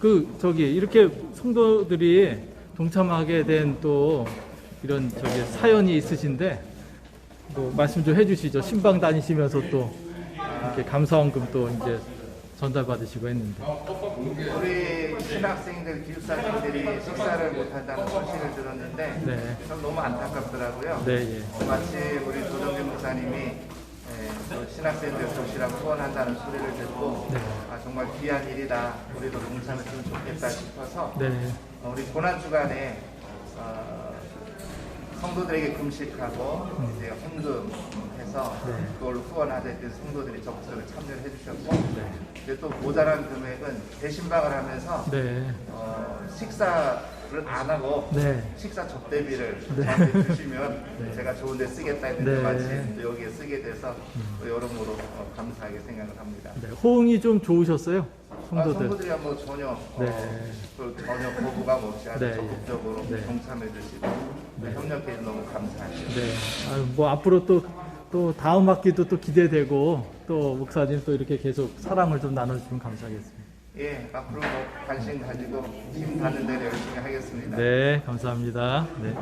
그 저기 이렇게 성도들이 동참하게 된 또 이런 저기 사연이 있으신데 뭐 말씀 좀 해주시죠. 신방 다니시면서 또 이렇게 감사원금 또 이제 전달 받으시고 했는데. 우리 신학생들 기숙사생들이 식사를 못한다는 소식을 들었는데 네. 참 너무 안타깝더라고요. 네, 예. 마치 우리 조정진 목사님이 에, 또 신학생들 도시락 후원한다는 소리를 듣고 네. 아, 정말 귀한 일이다. 우리도 동참했으면 좋겠다 싶어서 네. 어, 우리 고난 주간에 어, 성도들에게 금식하고 이제 헌금 해서 네. 그걸 후원하자 그 성도들이 적극적으로 참여를 해주셨고 네. 또 모자란 금액은 대신방을 하면서 네. 어, 식사 를안 하고 네. 식사 접대비를 네. 저한테 주시면 네. 제가 좋은 데 쓰겠다 했는데 네. 마침 또 여기에 쓰게 돼서 또 여러모로 어, 감사하게 생각을 합니다. 네. 호응이 좀 좋으셨어요? 아, 성도들. 성도들이 뭐 전혀 어, 네. 그 전혀 거부감 없이 아주 네. 적극적으로 네. 동참해 주시고 네. 협력해 주셔서 너무 감사합니다. 네. 아유, 뭐 앞으로 또, 또 다음 학기도 또 기대되고 또 목사님 또 이렇게 계속 사랑을 좀 나눠주시면 감사하겠습니다. 예, 앞으로 뭐 관심 가지고 힘 닿는 대로 열심히 하겠습니다. 네, 감사합니다. 네.